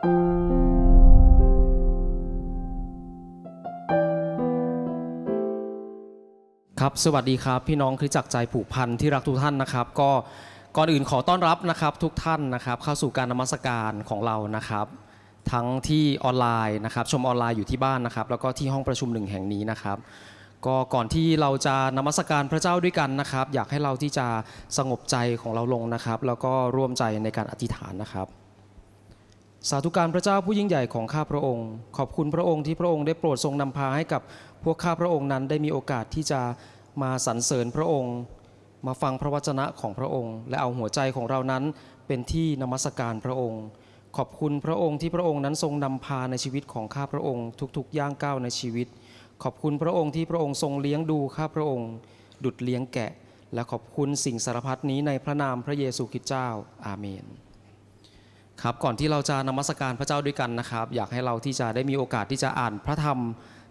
ครับสวัสดีครับพี่น้องคริสตจักรใจผูกพันที่รักทุกท่านนะครับ ก็ก่อนอื่นขอต้อนรับนะครับทุกท่านนะครับ เข้าสู่การนมัสการของเรานะครับ ทั้งที่ออนไลน์นะครับ ชมออนไลน์อยู่ที่บ้านนะครับ แล้วก็ที่ห้องประชุมหนึ่งแห่งนี้นะครับ ก็ก่อนที่เราจะนมัสการพระเจ้าด้วยกันนะครับ อยากให้เราที่จะสงบใจของเราลงนะครับ แล้วก็ร่วมใจในการอธิษฐานนะครับ สาธุการพระเจ้าผู้ยิ่งใหญ่ของข้าพระองค์ ขอบคุณพระองค์ที่พระองค์ได้โปรดทรงนำพาให้กับพวกข้าพระองค์นั้นได้มีโอกาสที่จะมาสรรเสริญพระองค์ มาฟังพระวจนะของพระองค์ และเอาหัวใจของเรานั้นเป็นที่นมัสการพระองค์ ขอบคุณพระองค์ที่พระองค์นั้นทรงนำพาในชีวิตของข้าพระองค์ ทุกๆย่างก้าวในชีวิต ขอบคุณพระองค์ที่พระองค์ทรงเลี้ยงดูข้าพระองค์ ดุดเลี้ยงแกะ และขอบคุณสิ่งสารพัดนี้ในพระนามพระเยซูคริสต์เจ้าอาเมน ครับก่อนที่เราจะนมัสการพระเจ้าด้วยกันนะครับ อยากให้เราที่จะได้มีโอกาสที่จะอ่านพระธรรม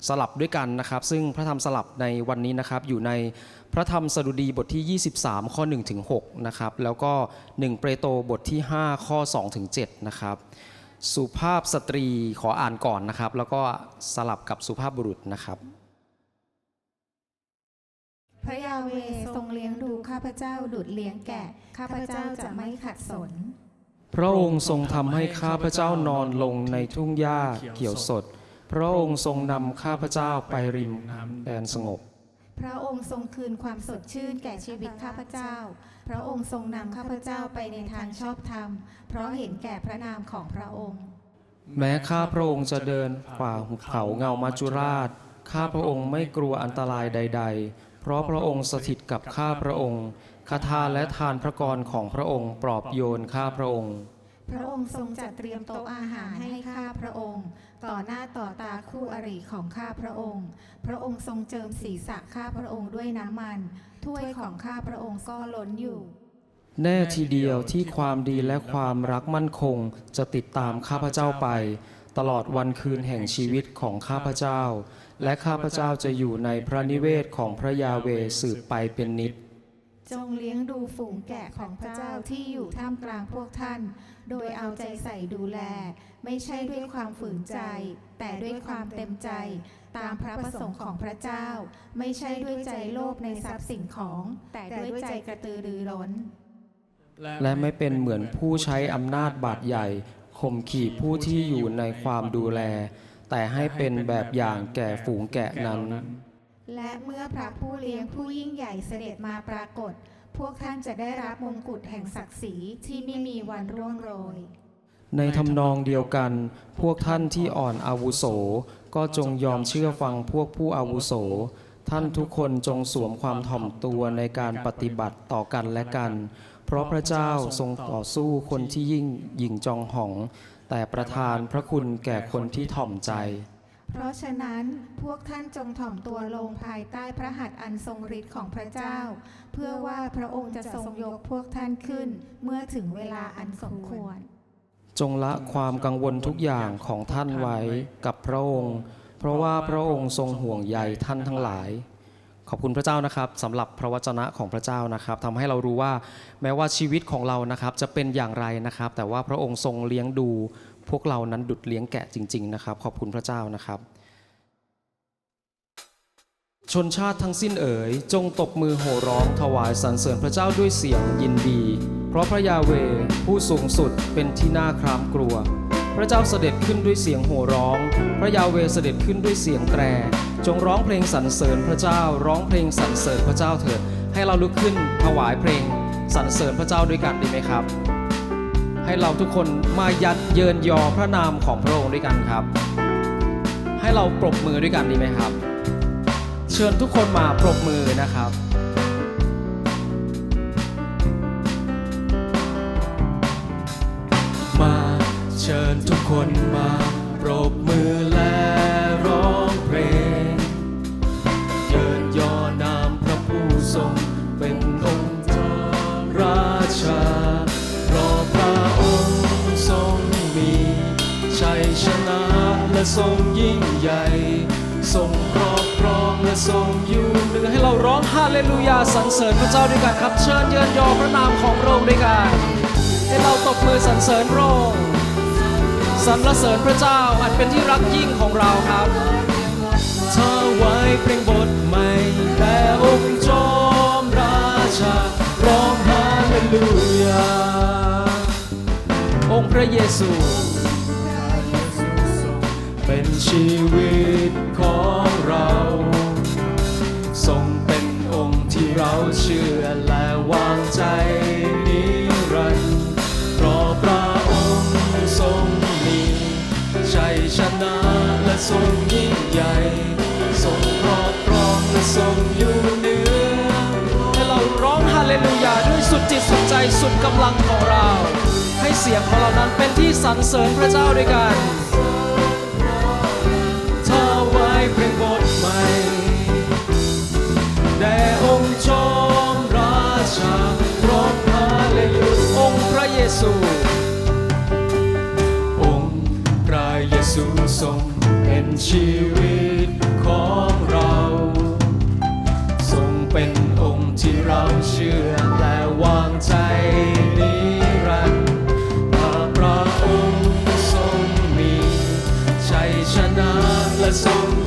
สลับด้วยกันนะครับ ซึ่งพระธรรมสลับในวันนี้นะครับ อยู่ในพระธรรมสดุดีบทที่ 23 ข้อ1ถึง6นะครับแล้วก็ 1 เปโตรบทที่ 5 ข้อ2ถึง7นะครับสุภาพสตรีขออ่านก่อนนะครับ แล้วก็สลับกับสุภาพบุรุษนะครับ พระยาเวทรงเลี้ยงดูข้าพเจ้าดุดเลี้ยงแกะข้าพเจ้าจะไม่ขัดสน พระองค์ทรงทำให้ข้าพเจ้านอนลงในทุ่งหญ้าเขียวสด พระองค์ทรงนำข้าพเจ้าไปริมแดนสงบ พระองค์ทรงคืนความสดชื่นแก่ชีวิตข้าพเจ้า พระองค์ทรงนำข้าพเจ้าไปในทางชอบธรรม เพราะเห็นแก่พระนามของพระองค์ แม้ข้าพระองค์จะเดินฝ่าหุบเขาเงามาจุราช ข้าพระองค์ไม่กลัวอันตรายใดๆเพ ราะพระองค์สถิตกับข้าพระองค์คาถาและทานพระกรของพระองค์ปลอบโยนข้าพระองค์ พระองค์ทรงจัดเตรียมโต๊ะอาหารให้ข้าพระองค์ ต่อหน้าต่อตาคู่อริของข้าพระองค์ พระองค์ทรงเจิมศีรษะข้าพระองค์ด้วยน้ำมัน ถ้วยของข้าพระองค์ก็ล้นอยู่ แน่ทีเดียวที่ความดีและความรักมั่นคงจะติดตามข้าพเจ้าไป ตลอดวันคืนแห่งชีวิตของข้าพเจ้า และข้าพเจ้าจะอยู่ในพระนิเวศของพระยาเวสืบไปเป็นนิจจงเลี้ยงดูฝูงแกะของพระเจ้าที่อยู่ท่ามกลางพวกท่าน โดยเอาใจใส่ดูแล ไม่ใช่ด้วยความฝืนใจ แต่ด้วยความเต็มใจ ตามพระประสงค์ของพระเจ้า ไม่ใช่ด้วยใจโลภในทรัพย์สินของ แต่ด้วยใจกระตือรือร้น และไม่เป็นเหมือนผู้ใช้อำนาจบาดใหญ่ข่มขี่ผู้ที่อยู่ในความดูแล แต่ให้เป็นแบบอย่างแก่ฝูงแกะนั้น และเมื่อพระผู้เลี้ยงผู้ยิ่งใหญ่เสด็จมาปรากฏ พวกท่านจะได้รับมงกุฎแห่งศักดิ์ศรีที่ไม่มีวันร่วงโรย ในทำนองเดียวกัน พวกท่านที่อ่อนอาวุโส ก็จงยอมเชื่อฟังพวกผู้อาวุโส ท่านทุกคนจงสวมความถ่อมตัวในการปฏิบัติต่อกันและกัน เพราะพระเจ้าทรงต่อสู้คนที่ยิ่งหยิ่งจองหอง แต่ประทานพระคุณแก่คนที่ถ่อมใจ เพราะฉะนั้นพวกท่านจงถ่อมตัวลงภายใต้พระหัตถ์อันทรงฤทธิ์ของพระเจ้า เพื่อว่าพระองค์จะทรงยกพวกท่านขึ้นเมื่อถึงเวลาอันสมควร จงละความกังวลทุกอย่างของท่านไว้กับพระองค์ เพราะว่าพระองค์ทรงห่วงใยท่านทั้งหลาย ขอบคุณพระเจ้านะครับสำหรับพระวจนะของพระเจ้านะครับทำให้เรารู้ว่าแม้ว่าชีวิตของเรานะครับจะเป็นอย่างไรนะครับ แต่ว่าพระองค์ทรงเลี้ยงดู พวกเรานั้นดุดเลี้ยงแกะจริง ๆ นะครับ ขอบคุณพระเจ้านะครับ ชนชาติทั้งสิ้นเอ๋ยจงตบมือโห่ร้องถวายสรรเสริญพระเจ้าด้วยเสียงยินดี เพราะพระยาเวผู้สูงสุดเป็นที่น่าครามกลัว พระเจ้าเสด็จขึ้นด้วยเสียงโห่ร้อง พระยาเวเสด็จขึ้นด้วยเสียงแตร จงร้องเพลงสรรเสริญพระเจ้า ร้องเพลงสรรเสริญพระเจ้าเถิด ให้เราลุกขึ้นถวายเพลงสรรเสริญพระเจ้าด้วยกันดีไหมครับ ให้เราทุกคนมายัดเยินยอพระนามของพระองค์ด้วยกันครับ ให้เราปรบมือด้วยกันดีไหมครับ เชิญทุกคนมาปรบมือนะครับมาเชิญทุกคนมาปรบ ทรงยิ่งใหญ่ ทรงครอบครองและทรงอยู่เหนือให้เราร้องฮาเลลูยาสรรเสริญพระเจ้าด้วยกันครับเชิญเยินยอพระนามของพระองค์ด้วยกันให้เราตบมือสรรเสริญพระองค์สรรเสริญพระเจ้าอันเป็นที่รักยิ่งของเราครับถวายเพลงบทใหม่แด่องค์จอมราชาร้องฮาเลลูยาองค์พระเยซู ชีวิตของเรา ทรงเป็นองค์ที่เราเชื่อและวางใจนิรันดร์เพราะพระองค์ทรงมีชัยชนะและทรงยิ่งใหญ่ ทรงครอบครองและทรงอยู่เหนือให้เราร้องฮาเลลูยาด้วยสุดจิตสุดใจสุดกำลังของเรา ให้เสียงของเรานั้นเป็นที่สรรเสริญพระเจ้าด้วยกัน ทรงเป็นชีวิตของเรา ทรงเป็นองค์ที่เราเชื่อและวางใจนิรันดร์พระพระองค์ทรงมีชัยชนะและทรง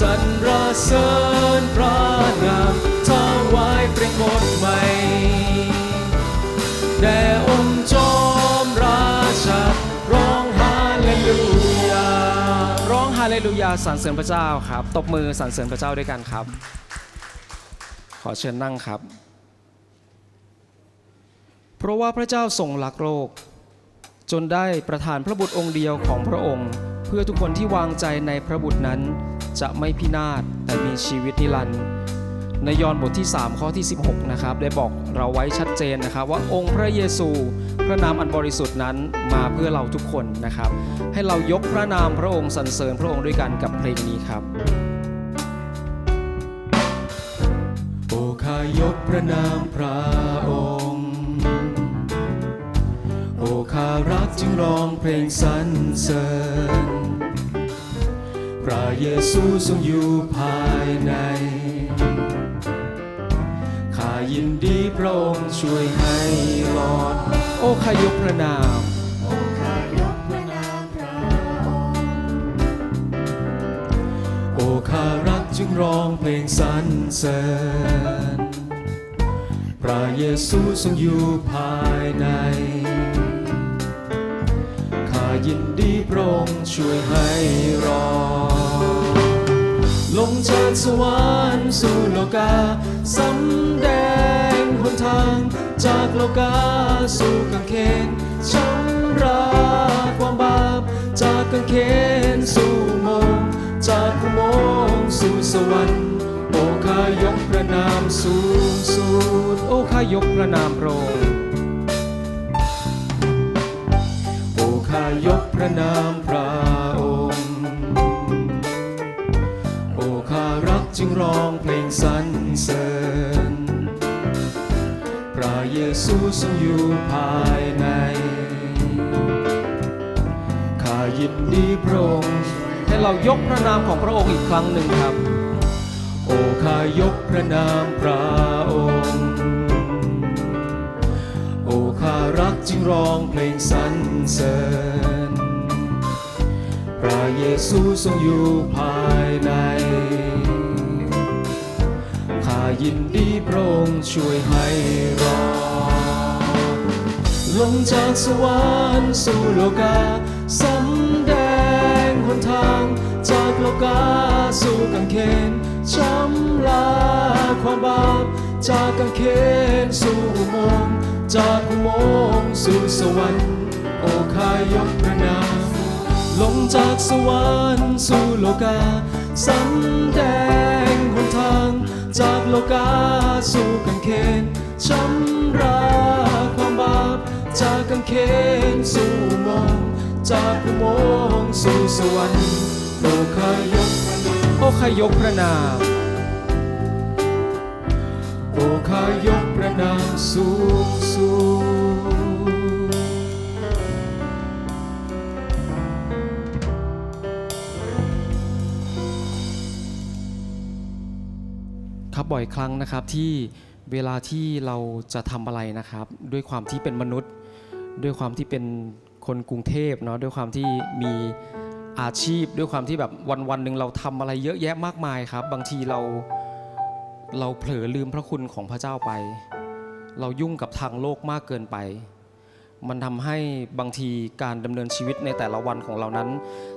สรรเสริญพระนามถวายเพลงบทใหม่แด่องค์จอมราชาร้องฮาเลลูยา ร้องฮาเลลูยาสรรเสริญพระเจ้าครับ ตบมือสรรเสริญพระเจ้าด้วยกันครับ ขอเชิญนั่งครับ เพราะว่าพระเจ้าทรงรักโลก จนได้ประทานพระบุตรองค์เดียวของพระองค์ เพื่อทุกคนที่วางใจในพระบุตรนั้น จะไม่พินาศแต่มีชีวิตนิรันดร์ในยอห์นบทที่ 3 ข้อที่ 16 นะครับ ได้บอกเราไว้ชัดเจนนะครับ ว่าองค์พระเยซู พระนามอันบริสุทธิ์นั้นมาเพื่อเราทุกคนนะครับ ให้เรายกพระนามพระองค์สรรเสริญพระองค์ด้วยกันกับเพลงนี้ครับ โอ้ข้ายกพระนามพระองค์ โอ้ข้ารักจึงร้องเพลงสรรเสริญ พระเยซูทรงอยู่ภายใน ข้ายินดีพระองค์ช่วยให้รอด โอ้ข้ายกพระนามโอ้ข้ารักจึงร้องเพลงสรรเสริญ พระเยซูทรงอยู่ภายใน ยินดีพระองค์ช่วยให้รอดลงจากสวรรค์สู่โลกาสำแดงหนทาง จากโลกาสู่กางเขนชำระความบาป จากกางเขนสู่มงค์จากมงค์สู่สวรรค์โอ้ข้ายกพระนามสูงสุดโอ้ข้ายกพระนามพระองค์ ยกพระนามพระองค์ โอ้ข้ารักจึงร้องเพลงสรรเสริญ พระเยซูทรงอยู่ภายใน ข้ายินดีพระองค์ให้เรายกพระนามของพระองค์อีกครั้งหนึ่งครับ โอ้ข้ายกพระนามพระองค์ จึงร้องเพลงสรรเสริญ พระเยซูทรงอยู่ภายใน ข้ายินดีพระองค์ช่วยให้รอดลงจากสวรรค์สู่โลกาสำแดงหนทาง จากโลกาสู่กางเขนชำระความบาปจากกางเขนสู่อุโมงค์ จากอุโมงค์สู่สวรรค์ โอ้ข้ายกพระนามลงจากสวรรค์สู่โลกาสำแดงหนทาง จากโลกาสู่กางเขนชำระความบาปจากกางเขนสู่อุโมงจากอุโมงค์สู่สวรรค์โอ้ข้ายกโอ้ข้ายกพระนามโอ้ข้ายก ระนามสูงสูงครับบ่อยครั้งนะครับที่เวลาที่เราจะทำอะไรนะครับ ด้วยความที่เป็นมนุษย์ ด้วยความที่เป็นคนกรุงเทพเนาะด้วยความที่มีอาชีพ ด้วยความที่แบบวันวันๆหนึ่งเราทำอะไรเยอะแยะมากมายครับ บางทีเรา เราเผลอลืมพระคุณของพระเจ้าไป เรายุ่งกับทางโลกมากเกินไป มันทำให้บางทีการดำเนินชีวิตในแต่ละวันของเรานั้น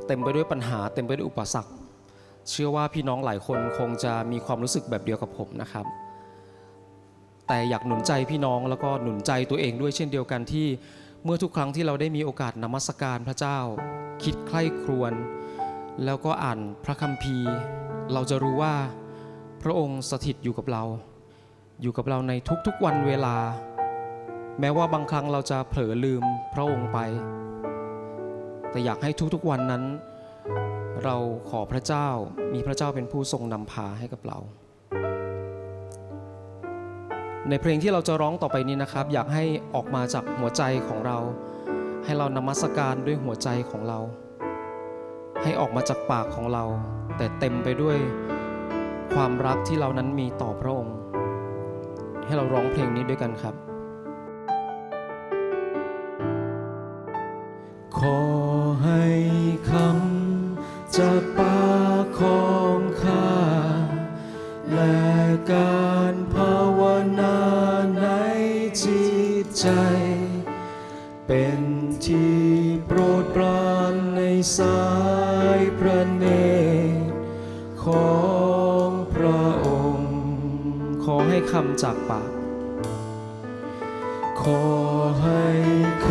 เต็มไปด้วยปัญหาเต็มไปด้วยอุปสรรค เชื่อว่าพี่น้องหลายคนคงจะมีความรู้สึกแบบเดียวกับผมนะครับ แต่อยากหนุนใจพี่น้องแล้วก็หนุนใจตัวเองด้วยเช่นเดียวกันที่เมื่อทุกครั้งที่เราได้มีโอกาสนมัสการพระเจ้า คิดใคร่ครวญแล้วก็อ่านพระคัมภีร์ เราจะรู้ว่า พระองค์สถิตอยู่กับเรา อยู่กับเราในทุกๆวันเวลา แม้ว่าบางครั้งเราจะเผลอลืมพระองค์ไป แต่อยากให้ทุกๆวันนั้น เราขอพระเจ้ามีพระเจ้าเป็นผู้ทรงนำพาให้กับเรา ในเพลงที่เราจะร้องต่อไปนี้นะครับ อยากให้ออกมาจากหัวใจของเรา ให้เรานมัสการด้วยหัวใจของเรา ให้ออกมาจากปากของเรา แต่เต็มไปด้วย ความรักที่เรานั้นมีต่อพระองค์ ให้เราร้องเพลงนี้ด้วยกันครับ ขอให้คำจากปากของข้า และการภาวนาในจิตใจ เป็นที่โปรดปรานในสายพระเนตรขอ คำจากปาก ขอให้ค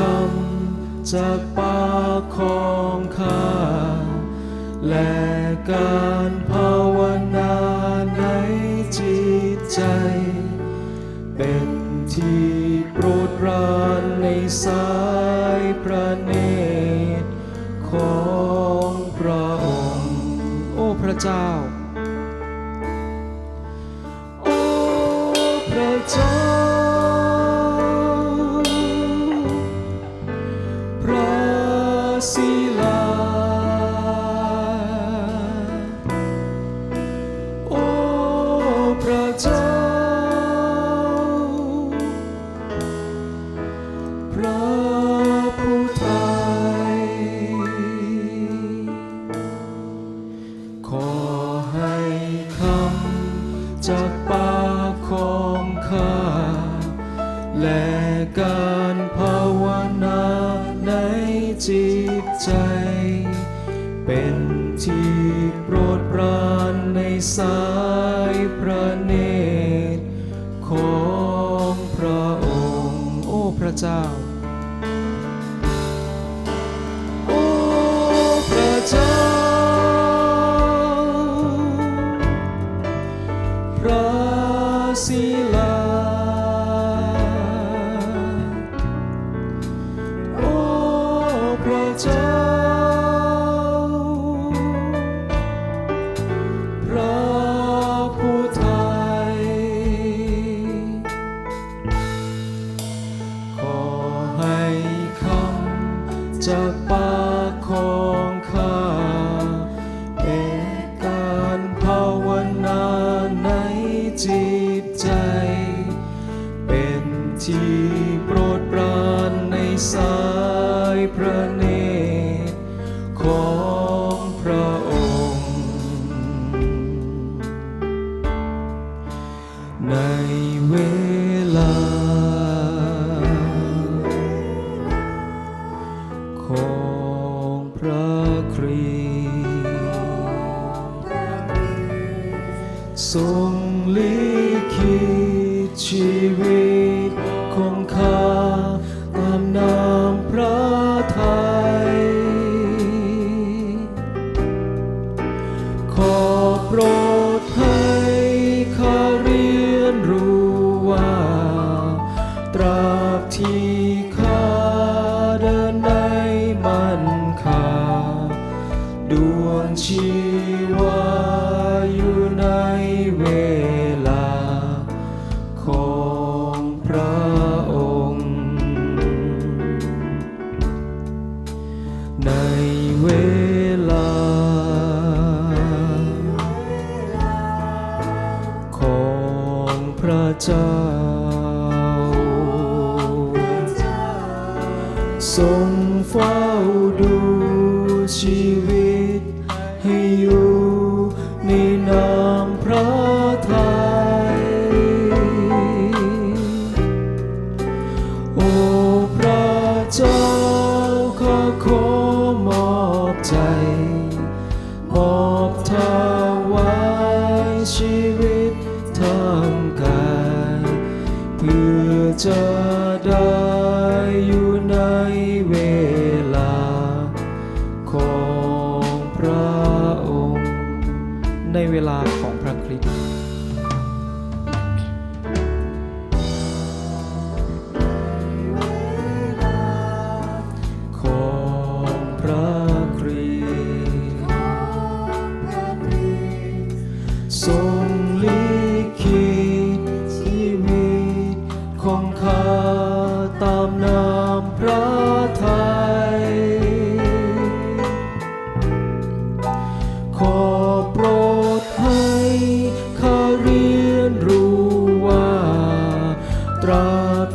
ำจากปากของข้า และการภาวนาในจิตใจ เป็นที่โปรดปรานในสายพระเนตรของพระองค์ โอ้พระเจ้า โปร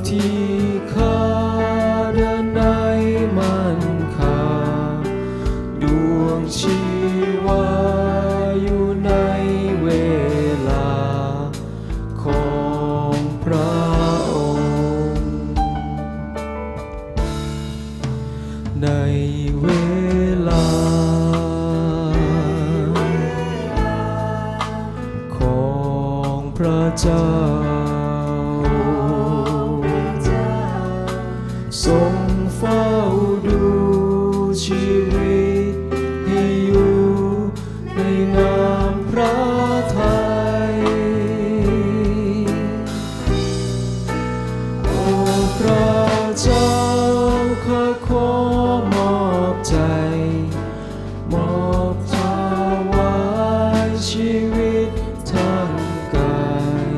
ที่ ตทั้งกาย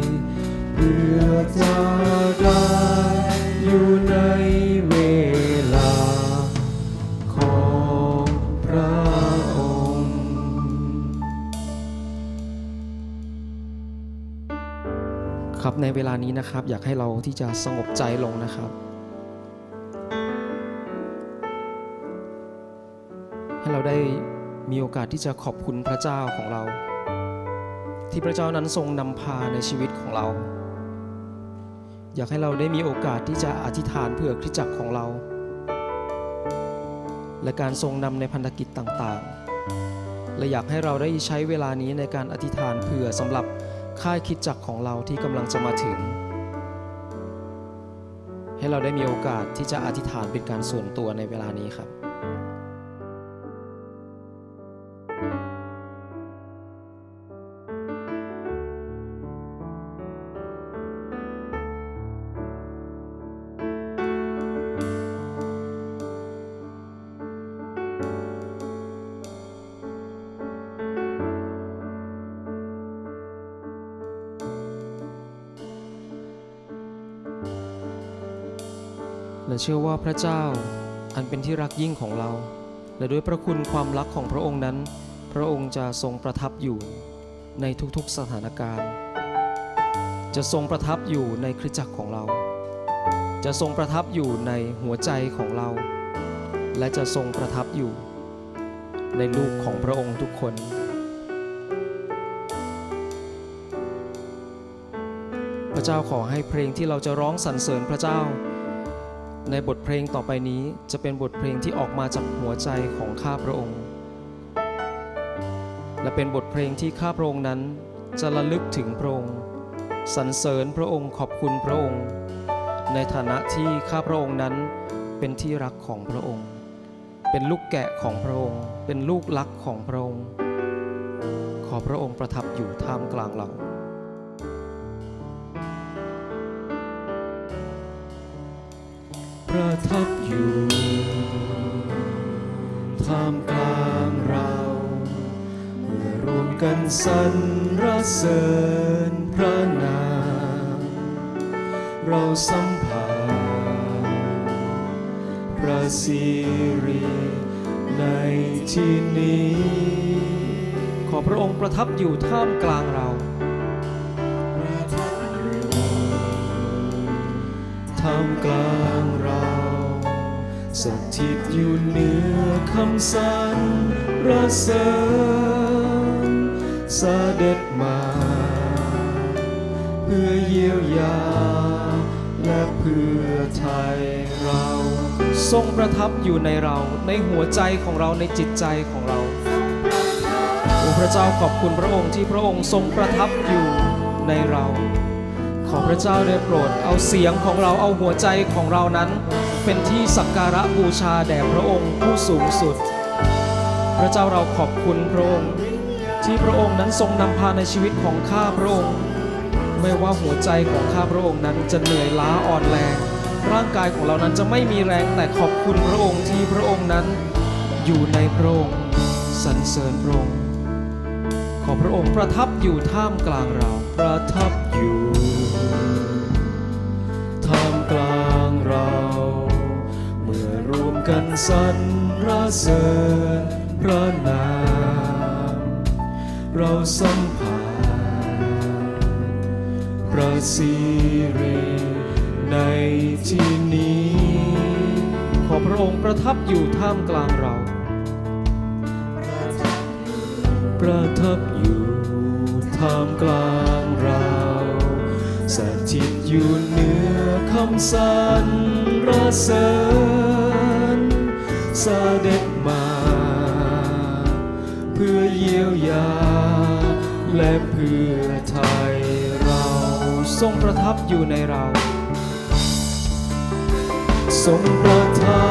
เพื่อจะได้อยู่ในเวลา ของพระองค์ ครับในเวลานี้นะครับ อยากให้เราที่จะสงบใจลงนะครับให้เราได้มีโอกาสที่จะขอบคุณพระเจ้าของเรา ที่พระเจ้านั้นทรงนำพาในชีวิตของเรา อยากให้เราได้มีโอกาสที่จะอธิษฐานเพื่อคริสจักรของเรา และการทรงนำในพันธกิจต่างๆ และอยากให้เราได้ใช้เวลานี้ในการอธิษฐานเผื่อสำหรับค่ายคิดจักรของเราที่กำลังจะมาถึง ให้เราได้มีโอกาสที่จะอธิษฐานเป็นการส่วนตัวในเวลานี้ครับ และเชื่อว่าพระเจ้า อันเป็นที่รักยิ่งของเรา และด้วยพระคุณความรักของพระองค์นั้น พระองค์จะทรงประทับอยู่ในทุกๆสถานการณ์ จะทรงประทับอยู่ในคริสตจักรของเรา จะทรงประทับอยู่ในหัวใจของเรา และจะทรงประทับอยู่ ในลูกของพระองค์ทุกคนพระเจ้าขอให้เพลงที่เราจะร้องสรรเสริญพระเจ้า ในบทเพลงต่อไปนี้จะเป็นบทเพลงที่ออกมาจากหัวใจของข้าพระองค์ และเป็นบทเพลงที่ข้าพระองค์นั้นจะระลึกถึงพระองค์สรรเสริญพระองค์ขอบคุณพระองค์ ในฐานะที่ข้าพระองค์นั้นเป็นที่รักของพระองค์ เป็นลูกแกะของพระองค์ เป็นลูกรักของพระองค์ ขอพระองค์ประทับอยู่ท่ามกลางเรา ประทับอยู่ท่ามกลางเราเมื่อรวมกันสรรเสริญพระนามเราสัมผัสพระสิริในที่นี้ ขอพระองค์ประทับอยู่ท่ามกลางเราประทับอยู่ท่ามกลาง สถิตอยู่เหนือคำสรรเสริญเด็จมา เพื่อเยียวยา และเพื่อไทยเรา ทรงประทับอยู่ในเราในหัวใจของเราในจิตใจของเราโอ้พระเจ้าขอบคุณพระองค์ที่พระองค์ทรงประทับอยู่ในเรา ขอพระเจ้าได้โปรดเอาเสียงของเราเอาหัวใจของเรานั้น เป็นที่สักการะบูชาแด่พระองค์ผู้สูงสุด พระเจ้าเราขอบคุณพระองค์ ที่พระองค์นั้นทรงนำพาในชีวิตของข้าพระองค์ ไม่ว่าหัวใจของข้าพระองค์นั้นจะเหนื่อยล้าอ่อนแรง ร่างกายของเรานั้นจะไม่มีแรงแต่ขอบคุณพระองค์ที่พระองค์นั้นอยู่ในพระองค์สรรเสริญพระองค์ขอพระองค์ประทับอยู่ท่ามกลางเราประทับอยู่ ท่ามกลาง กันสรรเสริญพระนาม เราสัมผัสพระสิริในที่นี้ ขอพระองค์ประทับอยู่ท่ามกลางเรา ประทับอยู่ท่ามกลางเราสถิตอยู่เหนือคำสรรเสริญ เสด็จมา เพื่อเยียวยา และเพื่อไทยเราทรงประทับอยู่ในเรา ทรงประทั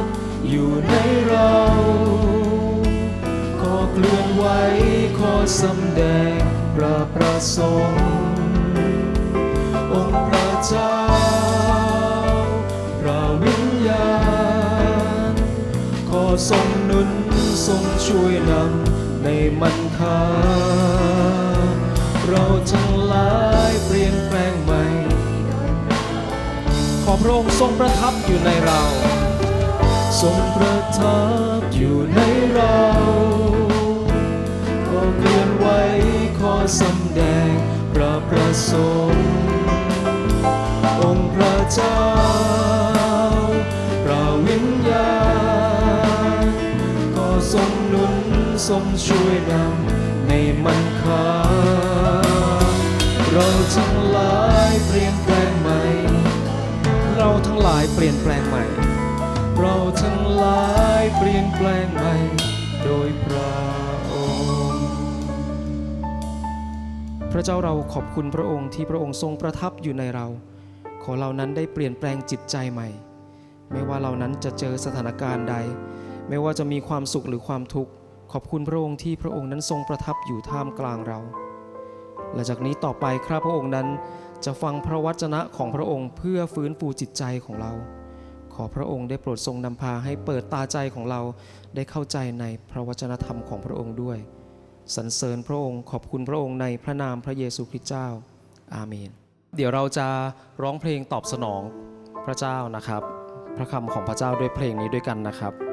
บอยู่ในเราขอเคลื่อนไหวขอสำแดงพระประสงค์ ทรงช่วยนำในมันคาเราทั้งหลายเปลี่ยนแปลงใหม่ ขอพระองค์ทรงประทับอยู่ในเรา ทรงประทับอยู่ในเราขอเคลื่อนไหวขอสำแดงพระประสงค์องค์พระเจ้าพระวิญญาณ ทรงหนุนทรงช่วยนำในมันคาเราทั้งหลายเปลี่ยนแปลงใหม่ เราทั้งหลายเปลี่ยนแปลงใหม่ เราทั้งหลายเปลี่ยนแปลงใหม่ โดยพระองค์ พระเจ้าเราขอบคุณพระองค์ที่พระองค์ทรงประทับอยู่ในเรา ขอเรานั้นได้เปลี่ยนแปลงจิตใจใหม่ ไม่ว่าเรานั้นจะเจอสถานการณ์ใด ไม่ว่าจะมีความสุขหรือความทุกข์ ขอบคุณพระองค์ที่พระองค์นั้นทรงประทับอยู่ท่ามกลางเราและจากนี้ต่อไปข้าพระองค์นั้นจะฟังพระวจนะของพระองค์เพื่อฟื้นฟูจิตใจของเรา ขอพระองค์ได้โปรดทรงนำพาให้เปิดตาใจของเราได้เข้าใจในพระวจนะธรรมของพระองค์ด้วยสรรเสริญพระองค์ขอบคุณพระองค์ในพระนามพระเยซูคริสต์เจ้า อาเมน เดี๋ยวเราจะร้องเพลงตอบสนองพระเจ้านะครับ พระคำของพระเจ้าด้วยเพลงนี้ด้วยกันนะครับ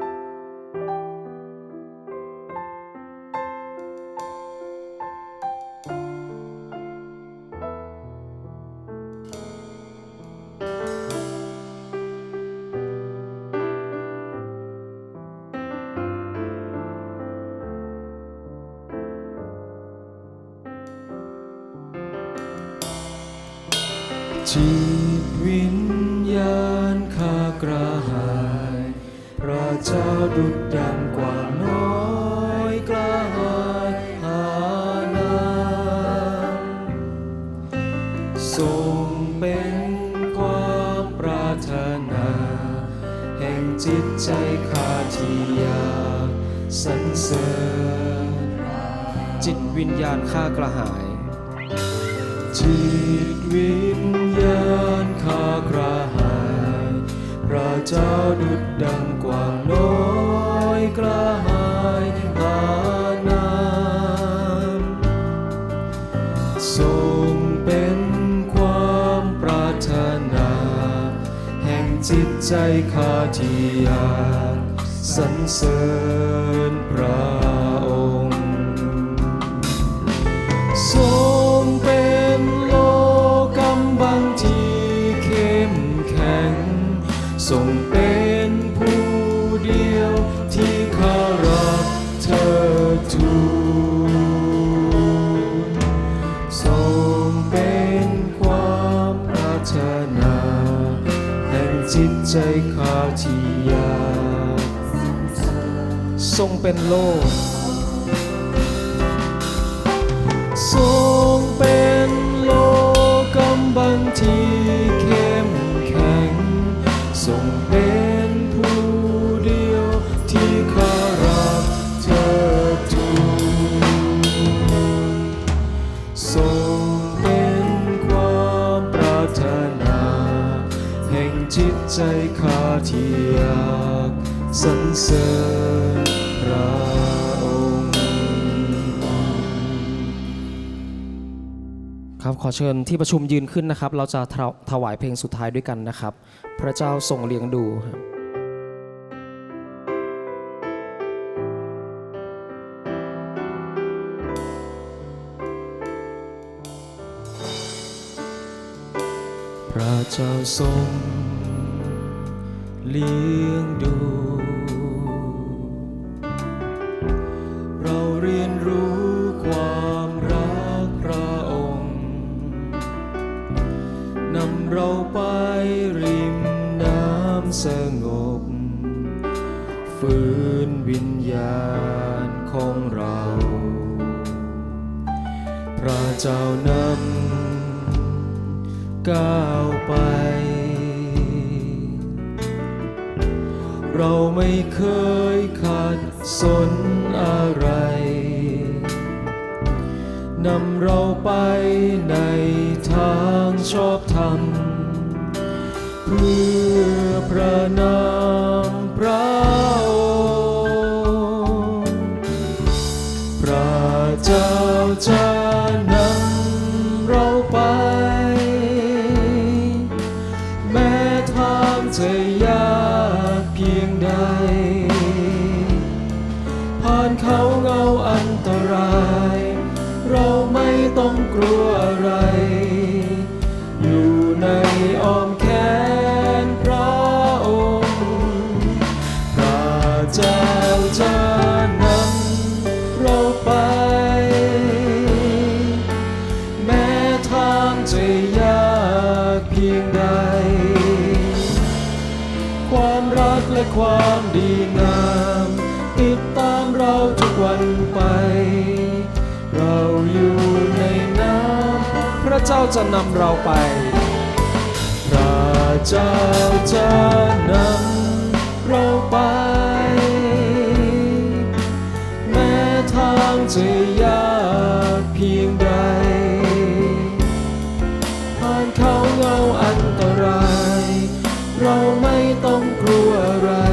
ดุจดังกว่าน้อยกระหายหานางทรงเป็นความปรารถนา แห่งจิตใจข้าที่อยากสรรเสริญจิตวิญญาณข้ากระหาย จิตวิญ พระเจ้าดุดดังกว่างน้อยกระหายหานามทรงเป็นความปรารถนา แห่งจิตใจข้าที่อยากสรรเสริญพระ ใจข้าที่ยาทรงเป็นโลก ทรงเป็น อเชิญที่ประชุมยืนขึ้นนะครับ เราจะถวถวายเพลงสุดท้ายด้วยกันนะครับ พระเจ้าทรงเลี้ยงดูครับพระเจ้าทรงเลี้ยงดู ก้าวไป เราไม่เคยขัดสน ผ่านเขาเงาอันตราย เราไม่ต้องกลัวอะไร อยู่ในอ้อ จ้าจะนำเราไป พระเจ้าจะนำเราไป แม้ทางจะยากเพียงใด ผ่านเขาเงาอันตราย เราไม่ต้องกลัวอะไร